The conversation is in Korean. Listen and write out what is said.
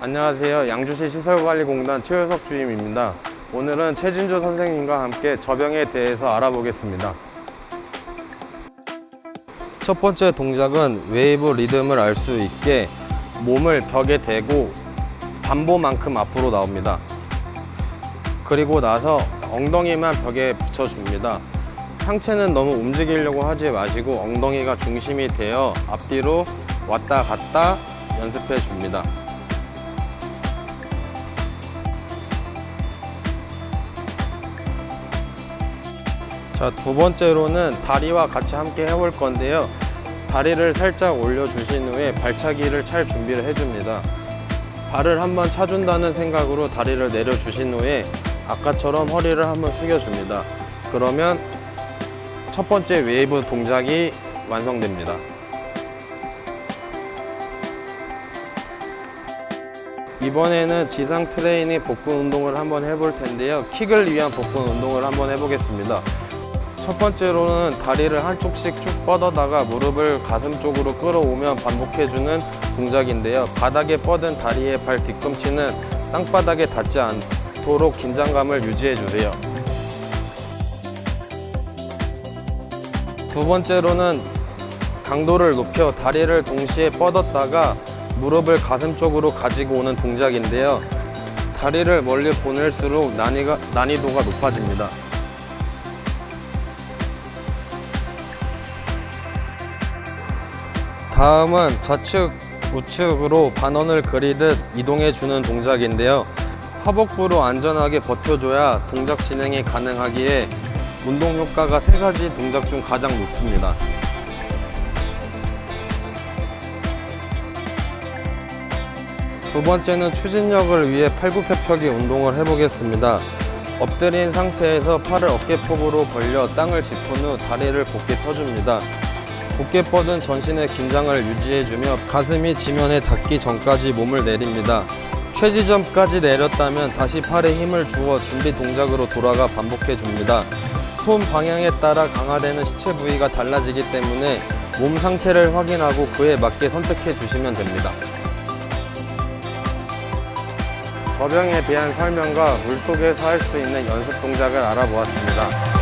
안녕하세요. 양주시 시설관리공단 최효석 주임입니다. 오늘은 최진주 선생님과 함께 저병에 대해서 알아보겠습니다. 첫 번째 동작은 웨이브 리듬을 알 수 있게 몸을 벽에 대고 반보만큼 앞으로 나옵니다. 그리고 나서 엉덩이만 벽에 붙여줍니다. 상체는 너무 움직이려고 하지 마시고 엉덩이가 중심이 되어 앞뒤로 왔다 갔다 연습해 줍니다. 자, 두 번째로는 다리와 같이 함께 해볼 건데요. 다리를 살짝 올려주신 후에 발차기를 찰 준비를 해줍니다. 발을 한번 차준다는 생각으로 다리를 내려주신 후에 아까처럼 허리를 한번 숙여줍니다. 그러면 첫 번째 웨이브 동작이 완성됩니다. 이번에는 지상 트레이닝 복근 운동을 한번 해볼 텐데요. 킥을 위한 복근 운동을 한번 해보겠습니다. 첫 번째로는 다리를 한쪽씩 쭉 뻗어다가 무릎을 가슴 쪽으로 끌어오면 반복해주는 동작인데요. 바닥에 뻗은 다리의 발 뒤꿈치는 땅바닥에 닿지 않도록 긴장감을 유지해주세요. 두 번째로는 강도를 높여 다리를 동시에 뻗었다가 무릎을 가슴 쪽으로 가지고 오는 동작인데요. 다리를 멀리 보낼수록 난이가, 난이도가 높아집니다. 다음은 좌측, 우측으로 반원을 그리듯 이동해 주는 동작인데요. 하복부로 안전하게 버텨줘야 동작 진행이 가능하기에 운동 효과가 세 가지 동작 중 가장 높습니다. 두 번째는 추진력을 위해 팔굽혀펴기 운동을 해보겠습니다. 엎드린 상태에서 팔을 어깨폭으로 벌려 땅을 짚은 후 다리를 곧게 펴줍니다. 곧게 뻗은 전신의 긴장을 유지해주며 가슴이 지면에 닿기 전까지 몸을 내립니다. 최지점까지 내렸다면 다시 팔에 힘을 주어 준비 동작으로 돌아가 반복해줍니다. 손 방향에 따라 강화되는 시체 부위가 달라지기 때문에 몸 상태를 확인하고 그에 맞게 선택해 주시면 됩니다. 저병에 대한 설명과 물속에서 할 수 있는 연습 동작을 알아보았습니다.